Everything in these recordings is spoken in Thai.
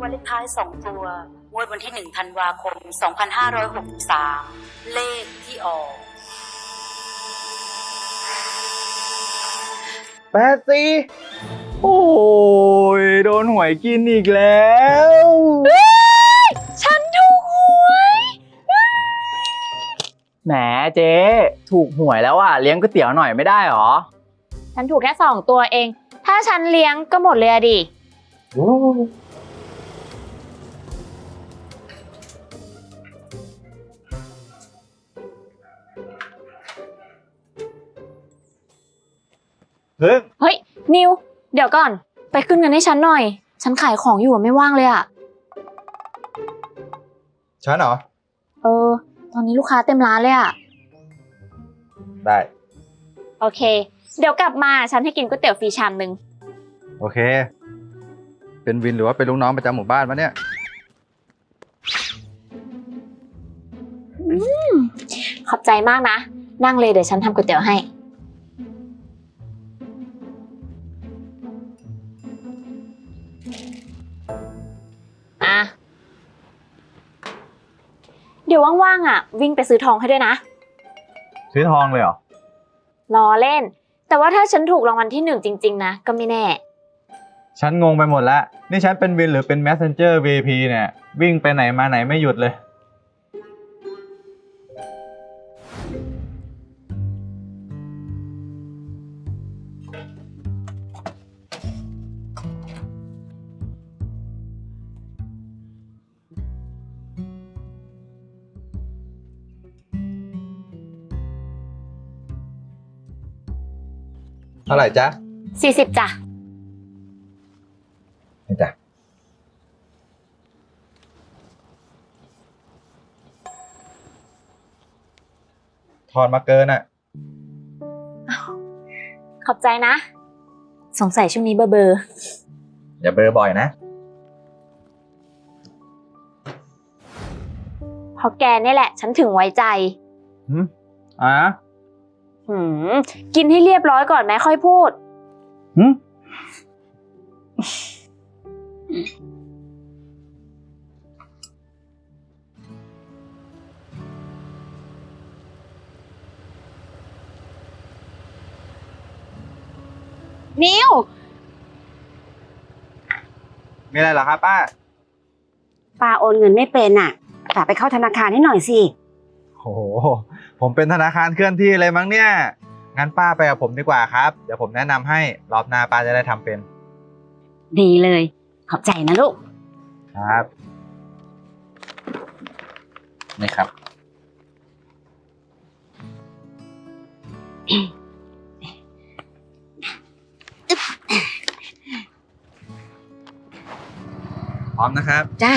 างวัลเลขท้าย 2 ตัว งวดวันที่ 1 ธันวาคม 2563 เลขที่ออก แปดสี่โอ้ย โดนหวยกินอีกแล้ว ฉันถูกหวยแหมเจ๊ถูกหวยแล้วอะ เลี้ยงก๋วยเตี๋ยวหน่อยไม่ได้หรอ ฉันถูกแค่สองตัวเอง ถ้าฉันเลี้ยงก็หมดเลยอะดิ เฮ้ยเฮ้ย นิว เดี๋ยวก่อน ไปขึ้นเงินให้ฉันหน่อย ฉันขายของอยู่อะไม่ว่างเลยอะฉันเหรอ เออ ตอนนี้ลูกค้าเต็มร้านเลยอะได้ โอเค เดี๋ยวกลับมาฉันให้กินก๋วยเตี๋ยวฟรีชามหนึ่งโอเค เป็นวินหรือว่าเป็นลูกน้องประจำหมู่บ้านมะเนี่ย ขอบใจมากนะ นั่งเลยเดี๋ยวฉันทำก๋วยเตี๋ยวให้ วว่างๆอะ วิ่งไปซื้อทองให้ด้วยนะ ซื้อทองเลยเหรอล้อเล่น แต่ว่าถ้าฉันถูกรางวัลที่หนึ่งจริง ๆ นะ ก็ไม่แน่ ฉันงงไปหมดแล้ว นี่ฉันเป็นวินหรือเป็น messenger VIP เนี่ย วิ่งไปไหนมาไหนไม่หยุดเลย ท่าไหร่จ๊ะ40จ้ะนี่จ้ะทอนมาเกินอะ ขอบใจนะ สงสัยช่วงนี้เบอร์เบอร์อย่าเบอร์บ่อยนะ เพราะแกนี่แหละ ฉันถึงไว้ใจหืมอะ หืมกินให้เรียบร้อยก่อนไหมค่อยพูด หืมนิวมีอะไรเหรอครับป้า ป้าโอนเงินไม่เป็นอะฝากไปเข้าธนาคารให้หน่อยสิโอ้โหผมเป็นธนาคารเคลื่อนที่เลยมั้งเนี่ย งั้นป้าไปกับผมดีกว่าครับ เดี๋ยวผมแนะนำให้รอบหน้าป้าจะได้ทำเป็น ดีเลย ขอบใจนะลูก ครับ นี่ครับ พร้อมนะครับ จ้า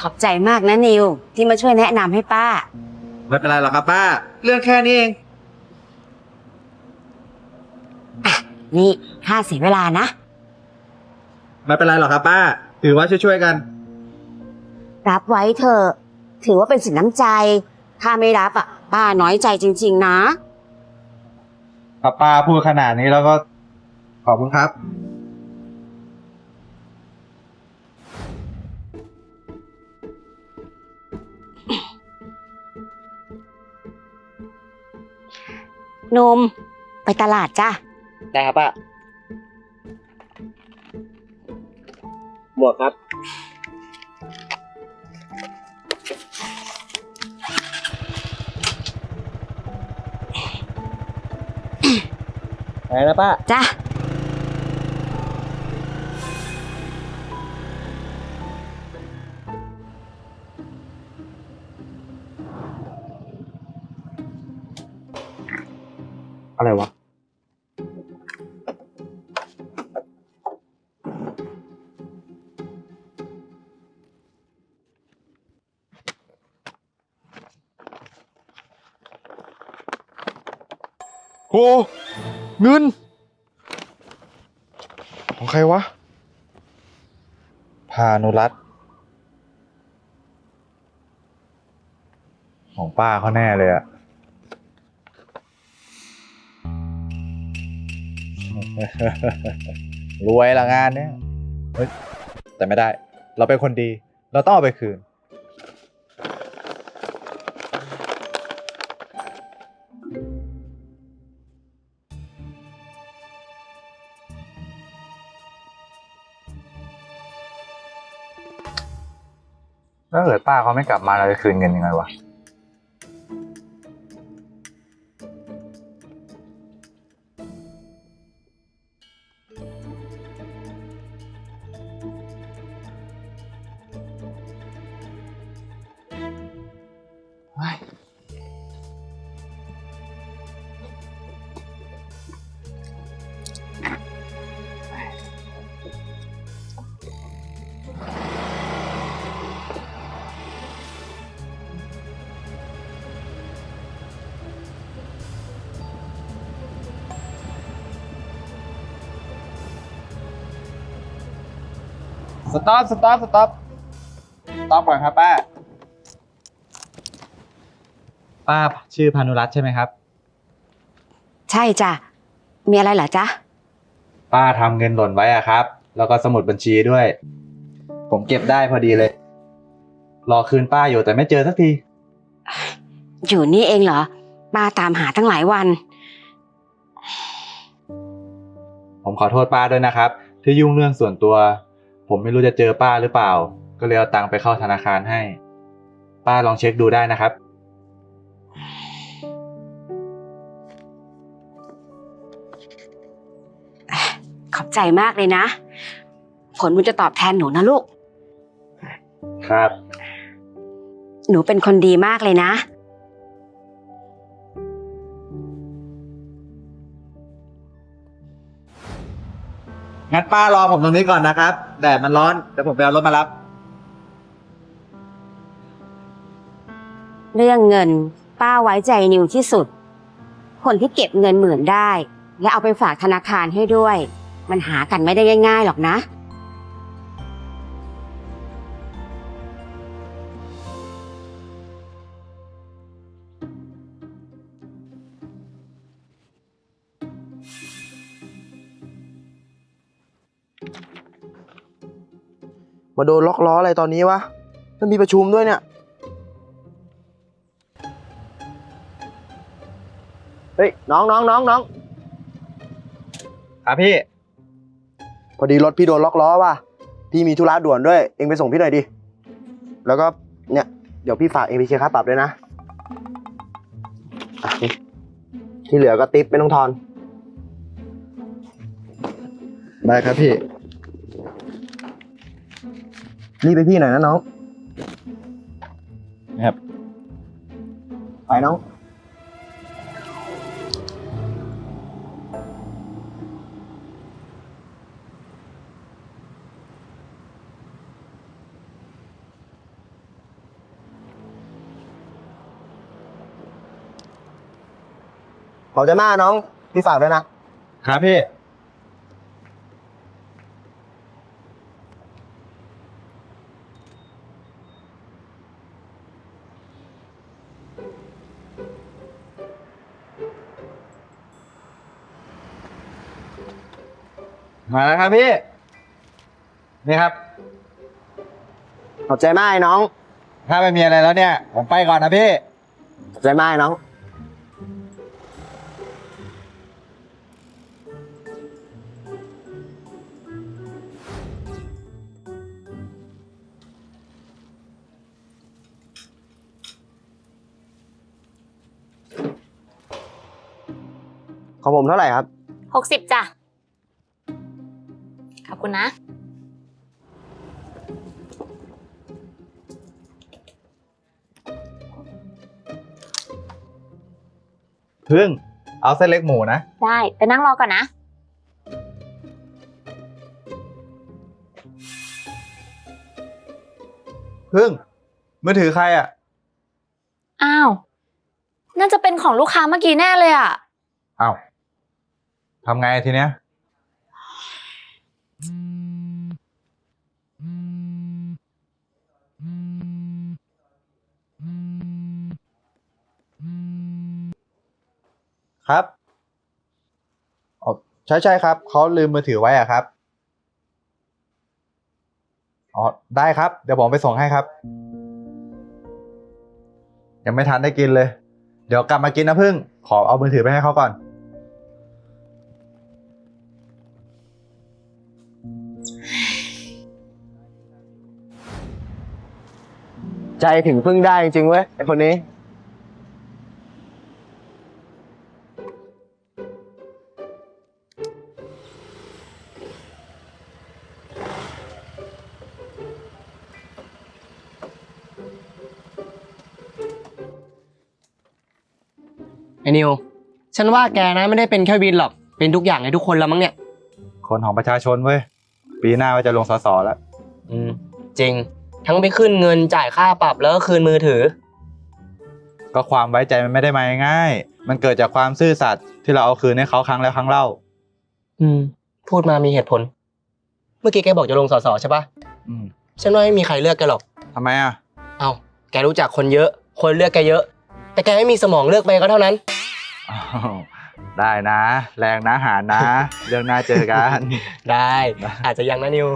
ขอบใจมากนะนิว ที่มาช่วยแนะนำให้ป้า ไม่เป็นไรหรอกครับป้า เรื่องแค่นี้เอง นี่ค่าเสียเวลานะ ไม่เป็นไรหรอกครับป้า ถือว่าช่วยๆกัน รับไว้เถอะถือว่าเป็นสินน้ำใจ ถ้าไม่รับอะ ป้าน้อยใจจริง ๆ นะครับป้าพูดขนาดนี้แล้วก็ ขอบคุณครับ นม ไปตลาดจ้าได้ครับป้าหมวกครับไปแล้วป้า จ้าอะ โอ้เงิน ของใครวะ พานุรัตของป้าเขาแน่เลยอะรวยละงานเนี้ยเฮ้ยแต่ไม่ได้ เราเป็นคนดี เราต้องเอาไปคืน ถ้าเกิดป้าเขาไม่กลับมาเราจะคืนเงินยังไงวะ สต็อปสต็อปสต็อปสต็อปก่อนครับป้า ป้าชื่อพานุรัตน์ใช่ไหมครับ ใช่จ้ะ มีอะไรเหรอจ๊ะ ป้าทำเงินหล่นไว้อะครับ แล้วก็สมุดบัญชีด้วย ผมเก็บได้พอดีเลย รอคืนป้าอยู่แต่ไม่เจอสักที อยู่นี่เองเหรอ ป้าตามหาตั้งหลายวัน ผมขอโทษป้าด้วยนะครับ ที่ยุ่งเรื่องส่วนตัว ผมไม่รู้จะเจอป้าหรือเปล่า ก็เลยเอาตังค์ไปเข้าธนาคารให้ ป้าลองเช็คดูได้นะครับ ขอบใจมากเลยนะ ผลมันจะตอบแทนหนูนะลูก ครับ หนูเป็นคนดีมากเลยนะ งั้นป้ารอผมตรงนี้ก่อนนะครับ แดดมันร้อนเดี๋ยวผมไปเอารถมารับ เรื่องเงินป้าไว้ใจนิวที่สุด คนที่เก็บเงินหมื่นได้ และเอาไปฝากธนาคารให้ด้วย มันหากันไม่ได้ง่ายๆหรอกนะ มาโดนล็อกล้ออะไรตอนนี้วะมันมีประชุมด้วยเนี่ยเฮ้ยน้องน้องน้องน้องครับพี่ พอดีรถพี่โดนล็อกล้อว่ะพี่มีธุระด่วนด้วย เองไปส่งพี่หน่อยดิ แล้วก็เนี่ย เดี๋ยวพี่ฝากเองไปเคลียร์ค่าปรับด้วยนะอะนี่ที่เหลือก็ติปไม่ต้องทอน ได้ครับพี่ รีบไปพี่หน่อยนะน้องครับ ไปน้อง ขอบใจมากน้อง พี่ฝากด้วยนะ ครับพี่ มาแล้วครับพี่ นี่ครับ ขอบใจมากไอ้น้อง ถ้าไม่มีอะไรแล้วเนี่ย ผมไปก่อนนะพี่ ขอบใจมากไอ้น้อง ของผมเท่าไหร่ครับ หกสิบจ้ะข อบคุณนะ พึ่ง เอาเส้นเล็กหมูนะ ได้ ไปนั่งรอก่อนนะ พึ่ง มือถือใครอะ อ้าว น่าจะเป็นของลูกค้าเมื่อกี้แน่เลยอะเอ้าทำไงทีเนี้ย ครับอ๋อใช่ใช่ครับ เขาลืมมือถือไว้อะครับ อ๋อ ได้ครับ เดี๋ยวผมไปส่งให้ครับ ยังไม่ทันได้กินเลย เดี๋ยวกลับมากินนะพึ่ง ขอเอามือถือไปให้เขาก่อน ใจถึงพึ่งได้จริงๆเว้ยไอคนนี้ นิว ฉันว่าแกนะไม่ได้เป็นแค่วินหรอก เป็นทุกอย่างให้ทุกคนแล้วมั้งเนี่ย คนของประชาชนเว้ย ปีหน้าว่าจะลงสสแล้ว อืม จริง ทั้งไปขึ้นเงินจ่ายค่าปรับแล้วก็คืนมือถือ ก็ความไว้ใจมันไม่ได้มาง่ายๆมันเกิดจากความซื่อสัตย์ที่เราเอาคืนให้เขาครั้งแล้วครั้งเล่า อืม พูดมามีเหตุผล เมื่อกี้แกบอกจะลงสสใช่ปะอืม ฉันว่าไม่มีใครเลือกแกหรอก ทำไมอะ เอาแกรู้จักคนเยอะ คนเลือกแกเยอะ แต่แกไม่มีสมองเลือกไปก็เท่านั้น อ้าวได้นะ แรงนะหารนะ เรื่องหน้าเจอกัน ได้ อาจจะยังนะนิว